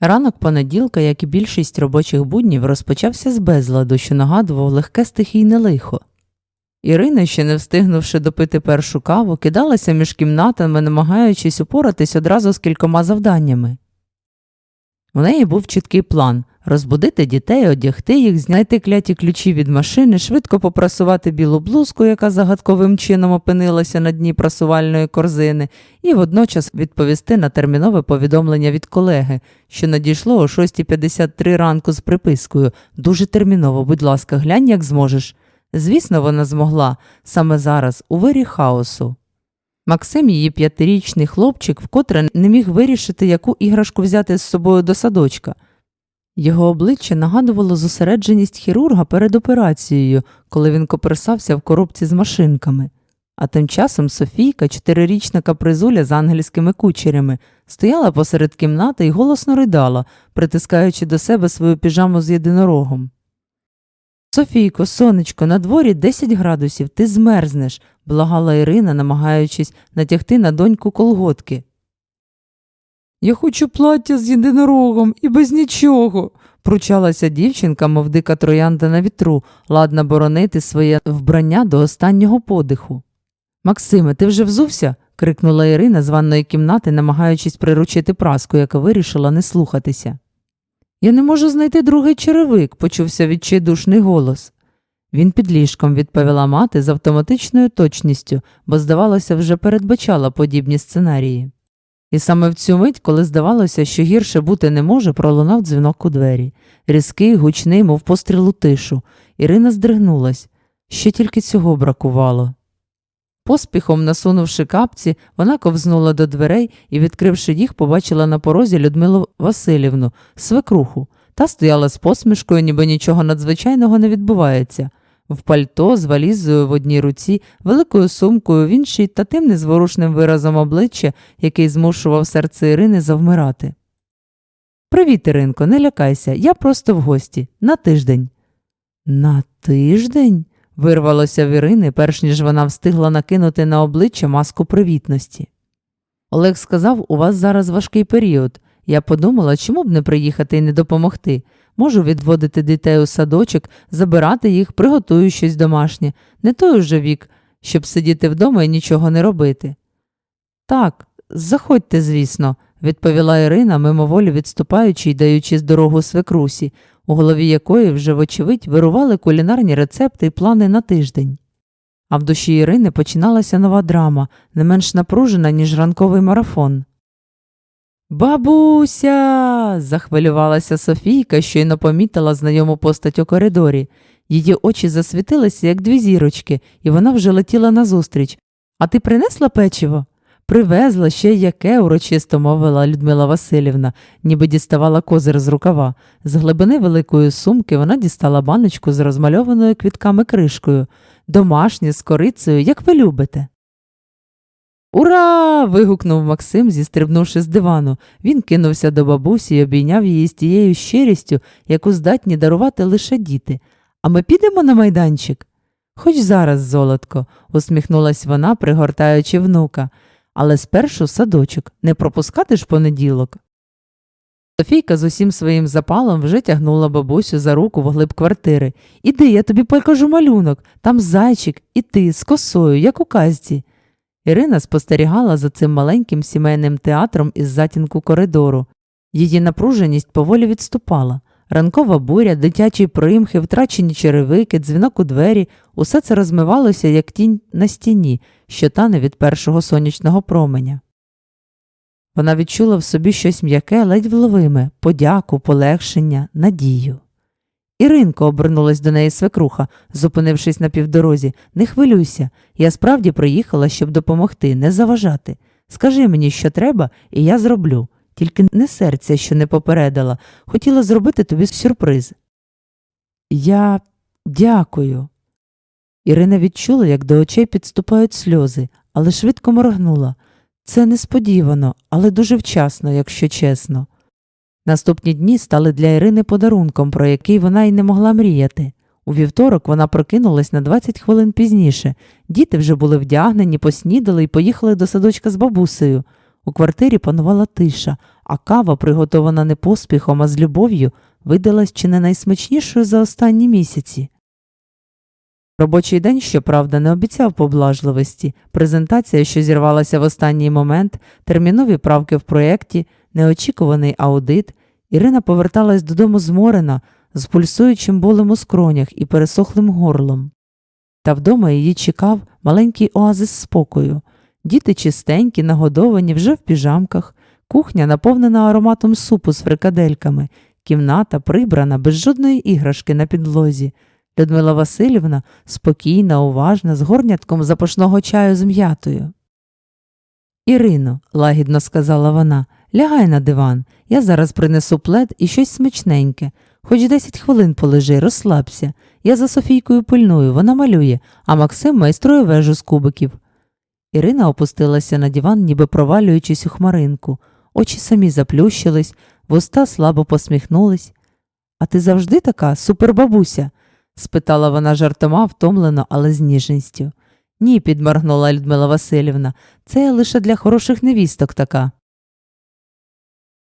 Ранок понеділка, як і більшість робочих буднів, розпочався з безладу, що нагадував легке стихійне лихо. Ірина, ще не встигнувши допити першу каву, кидалася між кімнатами, намагаючись упоратись одразу з кількома завданнями. У неї був чіткий план розбудити дітей, одягти їх, знайти кляті ключі від машини, швидко попрасувати білу блузку, яка загадковим чином опинилася на дні прасувальної корзини, і водночас відповісти на термінове повідомлення від колеги, що надійшло о 6.53 ранку з припискою Дуже терміново, будь ласка, глянь, як зможеш. Звісно, вона змогла саме зараз, у вирі хаосу. Максим, її п'ятирічний хлопчик, вкотре не міг вирішити, яку іграшку взяти з собою до садочка. Його обличчя нагадувало зосередженість хірурга перед операцією, коли він коперсався в коробці з машинками. А тим часом Софійка, чотирирічна капризуля з ангельськими кучерями, стояла посеред кімнати і голосно ридала, притискаючи до себе свою піжаму з єдинорогом. Софійко, сонечко, на дворі 10 градусів, ти змерзнеш, благала Ірина, намагаючись натягти на доньку колготки. Я хочу плаття з єдинорогом і без нічого, пручалася дівчинка, мов дика троянда на вітру, ладна боронити своє вбрання до останнього подиху. Максиме, ти вже взувся? крикнула Ірина з ванної кімнати, намагаючись приручити праску, яка вирішила не слухатися. Я не можу знайти другий черевик, почувся відчайдушний голос. Він під ліжком, відповіла мати з автоматичною точністю, бо, здавалося, вже передбачала подібні сценарії. І саме в цю мить, коли здавалося, що гірше бути не може, пролунав дзвінок у двері. Різкий, гучний, мов постріл у тишу. Ірина здригнулась. Ще тільки цього бракувало. Поспіхом, насунувши капці, вона ковзнула до дверей і, відкривши їх, побачила на порозі Людмилу Васильівну, свекруху. Та стояла з посмішкою, ніби нічого надзвичайного не відбувається. В пальто з валізою в одній руці, великою сумкою в іншій та тим незворушним виразом обличчя, який змушував серце Ірини завмирати. Привіт, Іринко, не лякайся, я просто в гості, на тиждень. На тиждень? вирвалося в Ірини, перш ніж вона встигла накинути на обличчя маску привітності. Олег сказав, у вас зараз важкий період. Я подумала, чому б не приїхати і не допомогти. Можу відводити дітей у садочок, забирати їх, приготую щось домашнє, не той уже вік, щоб сидіти вдома і нічого не робити. Так, заходьте, звісно, відповіла Ірина, мимоволі відступаючи й даючи дорогу свекрусі, у голові якої вже, вочевидь, вирували кулінарні рецепти і плани на тиждень. А в душі Ірини починалася нова драма, не менш напружена, ніж ранковий марафон. Бабуся. захвилювалася Софійка, щойно помітила знайому постать у коридорі. Її очі засвітилися, як дві зірочки, і вона вже летіла назустріч. А ти принесла печиво? Привезла ще яке, урочисто мовила Людмила Васильівна, ніби діставала козир з рукава. З глибини великої сумки вона дістала баночку з розмальованою квітками кришкою, домашнє з корицею, як ви любите. Ура. вигукнув Максим, зістрибнувши з дивану. Він кинувся до бабусі і обійняв її з тією щирістю, яку здатні дарувати лише діти. А ми підемо на майданчик? Хоч зараз, золотко, усміхнулась вона, пригортаючи внука. Але спершу садочок, не пропускати ж понеділок. Софійка з усім своїм запалом вже тягнула бабусю за руку вглиб квартири. Іди, я тобі покажу малюнок, там зайчик, і ти з косою, як у казці. Ірина спостерігала за цим маленьким сімейним театром із затінку коридору. Її напруженість поволі відступала. Ранкова буря, дитячі примхи, втрачені черевики, дзвінок у двері усе це розмивалося, як тінь на стіні, що тане від першого сонячного променя. Вона відчула в собі щось м'яке, ледь вловиме, подяку, полегшення, надію. Іринко, обернулась до неї свекруха, зупинившись на півдорозі, не хвилюйся. Я справді приїхала, щоб допомогти, не заважати. Скажи мені, що треба, і я зроблю. Тільки не серця, що не попередила. Хотіла зробити тобі сюрприз. Я дякую. Ірина відчула, як до очей підступають сльози, але швидко моргнула. Це несподівано, але дуже вчасно, якщо чесно. Наступні дні стали для Ірини подарунком, про який вона й не могла мріяти. У вівторок вона прокинулась на 20 хвилин пізніше. Діти вже були вдягнені, поснідали і поїхали до садочка з бабусею. У квартирі панувала тиша, а кава, приготована не поспіхом, а з любов'ю, видалась чи не найсмачнішою за останні місяці. Робочий день, щоправда, не обіцяв поблажливості, презентація, що зірвалася в останній момент, термінові правки в проєкті, неочікуваний аудит. Ірина поверталась додому зморена, з пульсуючим болем у скронях і пересохлим горлом. Та вдома її чекав маленький оазис спокою. Діти чистенькі, нагодовані, вже в піжамках, кухня наповнена ароматом супу з фрикадельками, кімната прибрана без жодної іграшки на підлозі. Людмила Васильівна спокійна, уважна, з горнятком запашного чаю з м'ятою. Ірино, лагідно сказала вона, лягай на диван. Я зараз принесу плед і щось смачненьке. Хоч десять хвилин полежи, розслабся. Я за Софійкою пильную, вона малює, а Максим майструє вежу з кубиків. Ірина опустилася на диван, ніби провалюючись у хмаринку. Очі самі заплющились, вуста слабо посміхнулись. А ти завжди така супербабуся? спитала вона жартома, втомлено, але з ніжністю. Ні, підморгнула Людмила Васильівна, це я лише для хороших невісток така.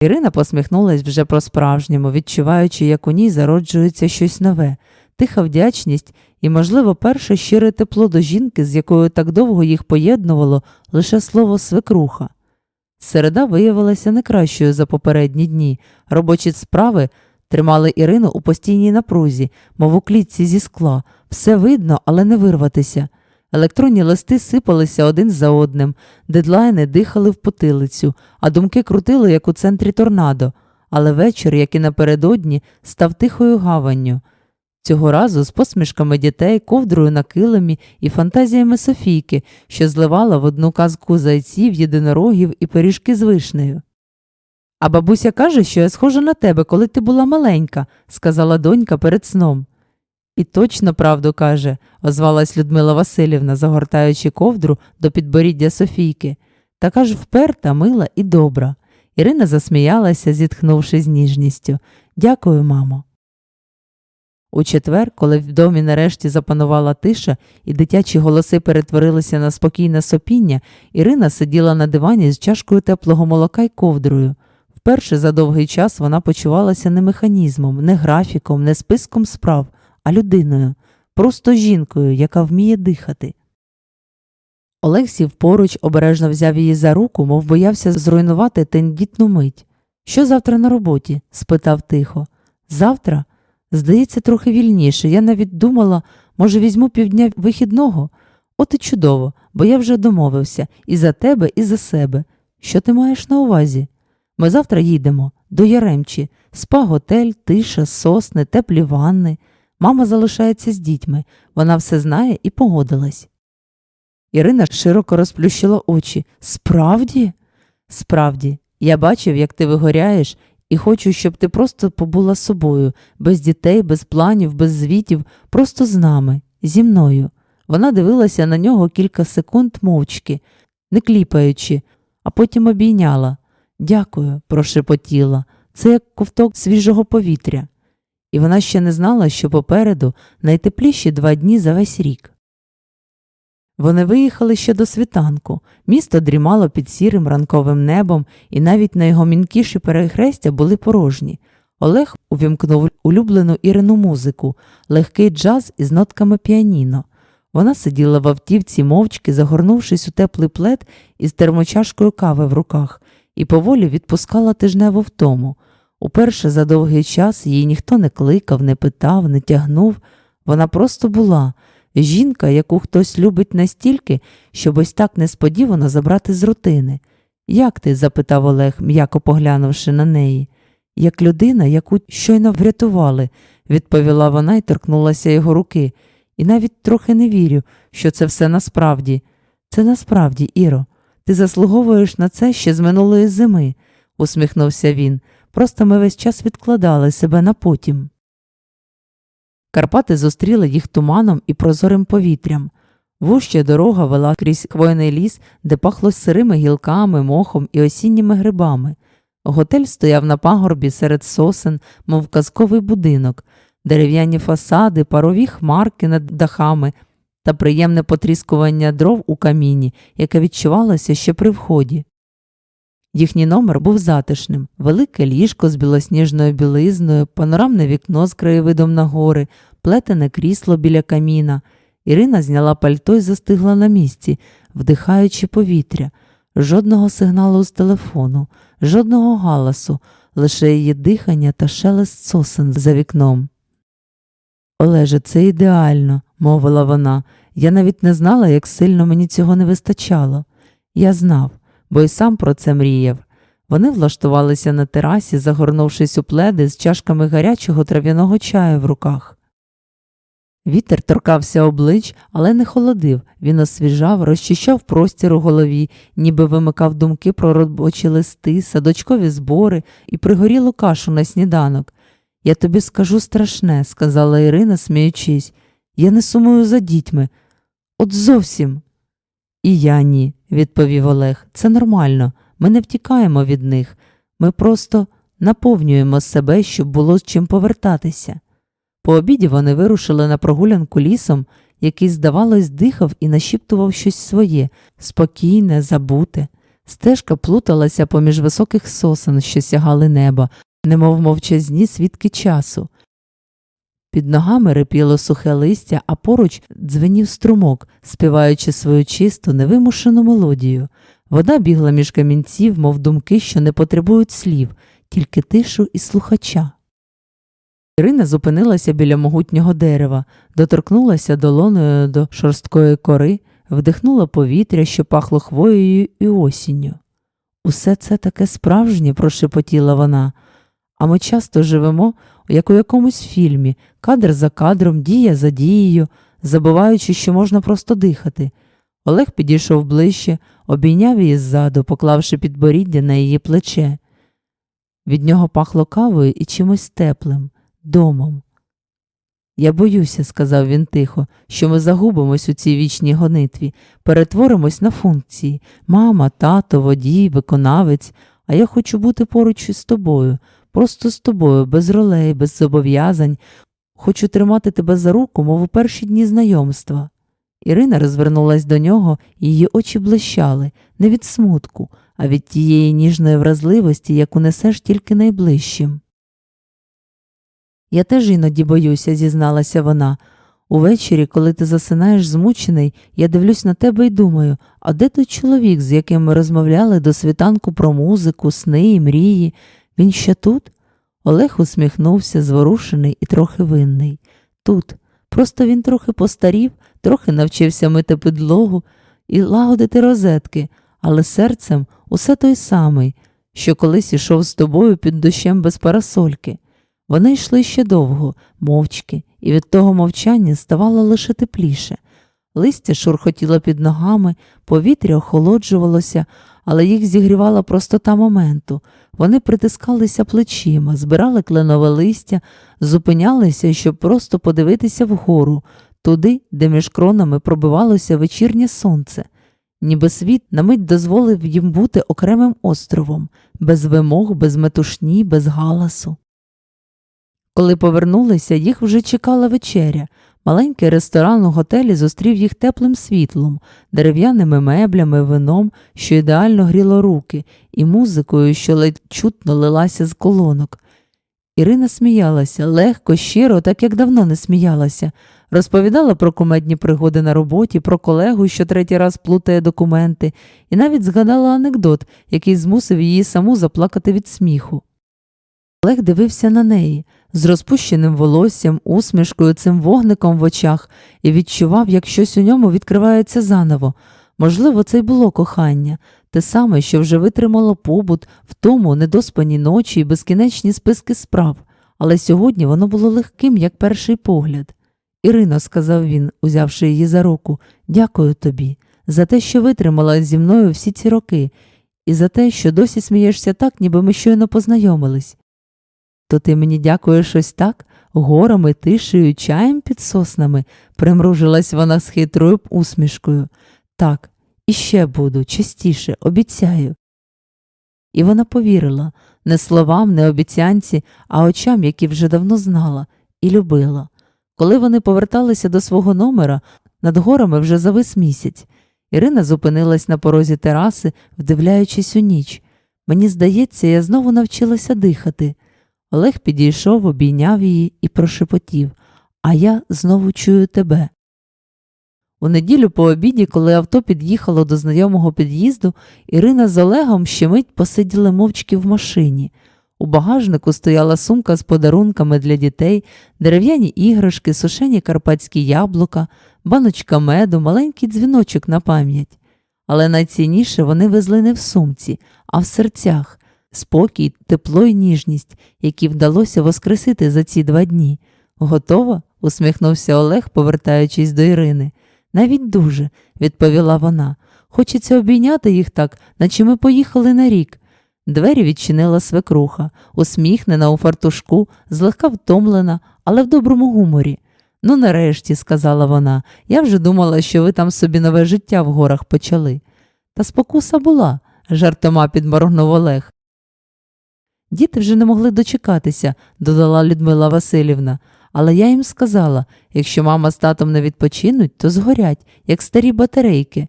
Ірина посміхнулась вже по-справжньому, відчуваючи, як у ній зароджується щось нове, тиха вдячність і, можливо, перше щире тепло до жінки, з якою так довго їх поєднувало лише слово свекруха. Середа виявилася не кращою за попередні дні. Робочі справи тримали Ірину у постійній напрузі, мов у клітці зі скла. Все видно, але не вирватися. Електронні листи сипалися один за одним, дедлайни дихали в потилицю, а думки крутили, як у центрі торнадо. Але вечір, як і напередодні, став тихою гаванню. Цього разу з посмішками дітей, ковдрою на килимі і фантазіями Софійки, що зливала в одну казку зайців, єдинорогів і пиріжки з вишнею. А бабуся каже, що я схожа на тебе, коли ти була маленька, сказала донька перед сном. І точно правду каже, озвалась Людмила Васильівна, загортаючи ковдру до підборіддя Софійки. Така ж вперта, мила і добра. Ірина засміялася, зітхнувши з ніжністю. Дякую, мамо. У четвер, коли в домі нарешті запанувала тиша і дитячі голоси перетворилися на спокійне сопіння, Ірина сиділа на дивані з чашкою теплого молока й ковдрою. Вперше за довгий час вона почувалася не механізмом, не графіком, не списком справ, а людиною, просто жінкою, яка вміє дихати. Олег поруч, обережно взяв її за руку, мов боявся зруйнувати тендітну мить. Що завтра на роботі? спитав тихо. Завтра? Здається, трохи вільніше. Я навіть думала, може, візьму півдня вихідного. От і чудово, бо я вже домовився і за тебе, і за себе. Що ти маєш на увазі? Ми завтра їдемо до Яремчі, спа-готель, тиша, сосни, теплі ванни. Мама залишається з дітьми, вона все знає і погодилась. Ірина широко розплющила очі. Справді? Справді, я бачив, як ти вигоряєш, і хочу, щоб ти просто побула собою, без дітей, без планів, без звітів, просто з нами, зі мною. Вона дивилася на нього кілька секунд мовчки, не кліпаючи, а потім обійняла. Дякую, прошепотіла. Це як ковток свіжого повітря. І вона ще не знала, що попереду найтепліші два дні за весь рік. Вони виїхали ще до світанку. Місто дрімало під сірим ранковим небом, і навіть найгомінкіші перехрестя були порожні. Олег увімкнув улюблену Ірину музику, легкий джаз із нотками піаніно. Вона сиділа в автівці мовчки, загорнувшись у теплий плед із термочашкою кави в руках, і поволі відпускала тижневу втому. Уперше за довгий час її ніхто не кликав, не питав, не тягнув. Вона просто була жінка, яку хтось любить настільки, щоб ось так несподівано забрати з рутини. Як ти? запитав Олег, м'яко поглянувши на неї. Як людина, яку щойно врятували, відповіла вона і торкнулася його руки. І навіть трохи не вірю, що це все насправді. Це насправді, Іро. Ти заслуговуєш на це ще з минулої зими, усміхнувся він. Просто ми весь час відкладали себе на потім. Карпати зустріли їх туманом і прозорим повітрям. Вуща дорога вела крізь хвойний ліс, де пахло сирими гілками, мохом і осінніми грибами. Готель стояв на пагорбі серед сосен, мов казковий будинок, дерев'яні фасади, парові хмарки над дахами та приємне потріскування дров у каміні, яке відчувалося ще при вході. Їхній номер був затишним, велике ліжко з білосніжною білизною, панорамне вікно з краєвидом на гори, плетене крісло біля каміна. Ірина зняла пальто і застигла на місці, вдихаючи повітря. Жодного сигналу з телефону, жодного галасу, лише її дихання та шелест сосен за вікном. Олеже, це ідеально, мовила вона. Я навіть не знала, як сильно мені цього не вистачало. Я знав, бо й сам про це мріяв. Вони влаштувалися на терасі, загорнувшись у пледи з чашками гарячого трав'яного чаю в руках. Вітер торкався облич, але не холодив. Він освіжав, розчищав простір у голові, ніби вимикав думки про робочі листи, садочкові збори і пригорілу кашу на сніданок. Я тобі скажу страшне, сказала Ірина, сміючись. Я не сумую за дітьми. От зовсім. І я ні, відповів Олег. Це нормально. Ми не втікаємо від них. Ми просто наповнюємо себе, щоб було з чим повертатися. По обіді вони вирушили на прогулянку лісом, який, здавалось, дихав і нашіптував щось своє, спокійне, забуте. Стежка плуталася поміж високих сосен, що сягали неба, немов мовчазні свідки часу. Під ногами рипіло сухе листя, а поруч дзвенів струмок, співаючи свою чисту, невимушену мелодію. Вода бігла між камінців, мов думки, що не потребують слів, тільки тишу і слухача. Ірина зупинилася біля могутнього дерева, доторкнулася долоною до шорсткої кори, вдихнула повітря, що пахло хвоєю і осінню. Усе це таке справжнє, прошепотіла вона, а ми часто живемо, як у якомусь фільмі, кадр за кадром, дія за дією, забуваючи, що можна просто дихати. Олег підійшов ближче, обійняв її ззаду, поклавши підборіддя на її плече. Від нього пахло кавою і чимось теплим, домом. Я боюся, сказав він тихо, що ми загубимось у цій вічній гонитві, перетворимось на функції мама, тато, водій, виконавець, а я хочу бути поруч із тобою, просто з тобою, без ролей, без зобов'язань. Хочу тримати тебе за руку, мов у перші дні знайомства. Ірина розвернулась до нього, її очі блищали не від смутку, а від тієї ніжної вразливості, яку несеш тільки найближчим. Я теж іноді боюся, зізналася вона. Увечері, коли ти засинаєш змучений, я дивлюсь на тебе і думаю, а де той чоловік, з яким ми розмовляли до світанку про музику, сни і мрії? Він ще тут? Олег усміхнувся, зворушений і трохи винний. Тут. Просто він трохи постарів, трохи навчився мити підлогу і лагодити розетки, але серцем усе той самий, що колись ішов з тобою під дощем без парасольки. Вони йшли ще довго, мовчки, і від того мовчання ставало лише тепліше. Листя шурхотіло під ногами, повітря охолоджувалося, але їх зігрівала простота моменту. Вони притискалися плечима, збирали кленове листя, зупинялися, щоб просто подивитися вгору, туди, де між кронами пробивалося вечірнє сонце. Ніби світ на мить дозволив їм бути окремим островом, без вимог, без метушні, без галасу. Коли повернулися, їх вже чекала вечеря. Маленький ресторан у готелі зустрів їх теплим світлом, дерев'яними меблями, вином, що ідеально гріло руки, і музикою, що ледь чутно лилася з колонок. Ірина сміялася легко, щиро, так як давно не сміялася, розповідала про кумедні пригоди на роботі, про колегу, що третій раз плутає документи, і навіть згадала анекдот, який змусив її саму заплакати від сміху. Олег дивився на неї з розпущеним волоссям, усмішкою, цим вогником в очах і відчував, як щось у ньому відкривається заново. Можливо, це й було кохання, те саме, що вже витримало побут в тому недоспані ночі і безкінечні списки справ, але сьогодні воно було легким, як перший погляд. Ірино, сказав він, узявши її за руку, дякую тобі за те, що витримала зі мною всі ці роки, і за те, що досі смієшся так, ніби ми щойно познайомились. То ти мені дякуєш ось так, горами, тишею, чаєм під соснами, примружилась вона з хитрою усмішкою. Так, і ще буду, частіше, обіцяю. І вона повірила не словам, не обіцянці, а очам, які вже давно знала, і любила. Коли вони поверталися до свого номера, над горами вже завис місяць. Ірина зупинилась на порозі тераси, вдивляючись у ніч. Мені здається, я знову навчилася дихати. Олег підійшов, обійняв її і прошепотів, а я знову чую тебе. У неділю по обіді, коли авто під'їхало до знайомого під'їзду, Ірина з Олегом ще мить посиділи мовчки в машині. У багажнику стояла сумка з подарунками для дітей, дерев'яні іграшки, сушені карпатські яблука, баночка меду, маленький дзвіночок на пам'ять. Але найцінніше вони везли не в сумці, а в серцях спокій, тепло і ніжність, які вдалося воскресити за ці два дні. Готова? усміхнувся Олег, повертаючись до Ірини. Навіть дуже, відповіла вона. Хочеться обійняти їх так, наче ми поїхали на рік. Двері відчинила свекруха, усміхнена у фартушку, злегка втомлена, але в доброму гуморі. Ну, нарешті, сказала вона, я вже думала, що ви там собі нове життя в горах почали. Та спокуса була, жартома підморгнув Олег. Діти вже не могли дочекатися, додала Людмила Васильівна, але я їм сказала якщо мама з татом не відпочинуть, то згорять, як старі батарейки.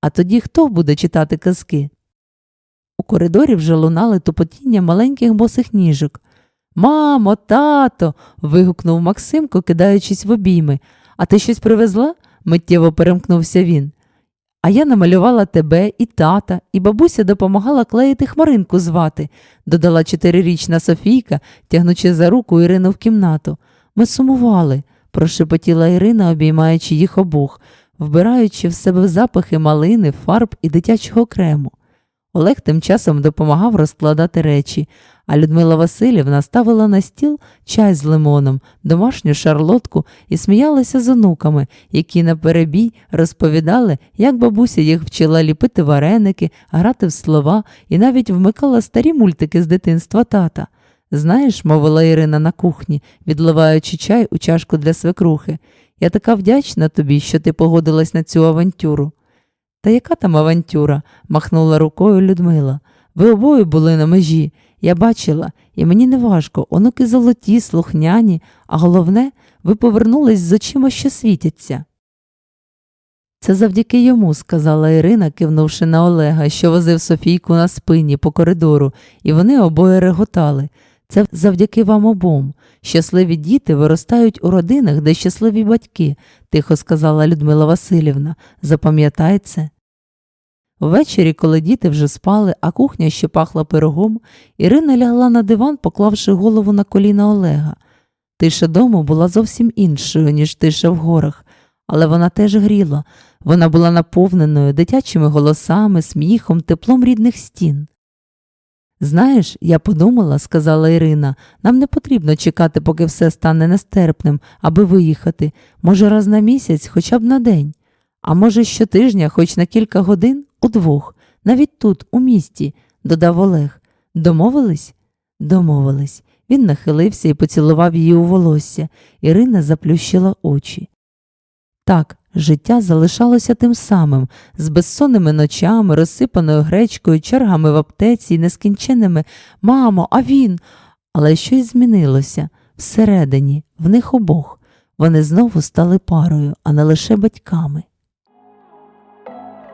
А тоді хто буде читати казки? У коридорі вже лунали тупотіння маленьких босих ніжок. Мамо, тато. вигукнув Максимко, кидаючись в обійми. А ти щось привезла? миттєво перемкнувся він. А я намалювала тебе і тата, і бабуся допомагала клеїти хмаринку звати, додала чотирирічна Софійка, тягнучи за руку Ірину в кімнату. Ми сумували, прошепотіла Ірина, обіймаючи їх обох, вбираючи в себе запахи малини, фарб і дитячого крему. Олег тим часом допомагав розкладати речі, а Людмила Васильівна ставила на стіл чай з лимоном, домашню шарлотку і сміялася з онуками, які на перебій розповідали, як бабуся їх вчила ліпити вареники, грати в слова і навіть вмикала старі мультики з дитинства тата. Знаєш, мовила Ірина на кухні, відливаючи чай у чашку для свекрухи, я така вдячна тобі, що ти погодилась на цю авантюру. Та яка там авантюра? махнула рукою Людмила. Ви обоє були на межі. Я бачила, і мені не важко, онуки золоті, слухняні, а головне, ви повернулись з очима, що світяться. Це завдяки йому, сказала Ірина, кивнувши на Олега, що возив Софійку на спині по коридору, і вони обоє реготали. Це завдяки вам обом. Щасливі діти виростають у родинах, де щасливі батьки, тихо сказала Людмила Васильівна. Запам'ятай це. Ввечері, коли діти вже спали, а кухня ще пахла пирогом, Ірина лягла на диван, поклавши голову на коліна Олега. Тиша дому була зовсім іншою, ніж тиша в горах, але вона теж гріла. Вона була наповненою дитячими голосами, сміхом, теплом рідних стін. Знаєш, я подумала, сказала Ірина, нам не потрібно чекати, поки все стане нестерпним, аби виїхати, може, раз на місяць, хоча б на день, а може, щотижня, хоч на кілька годин, удвох, навіть тут, у місті, додав Олег. Домовились? Домовились. Він нахилився і поцілував її у волосся. Ірина заплющила очі. Так, життя залишалося тим самим, з безсонними ночами, розсипаною гречкою, чергами в аптеці і нескінченними Мамо, а він. Але щось змінилося всередині, в них обох. Вони знову стали парою, а не лише батьками.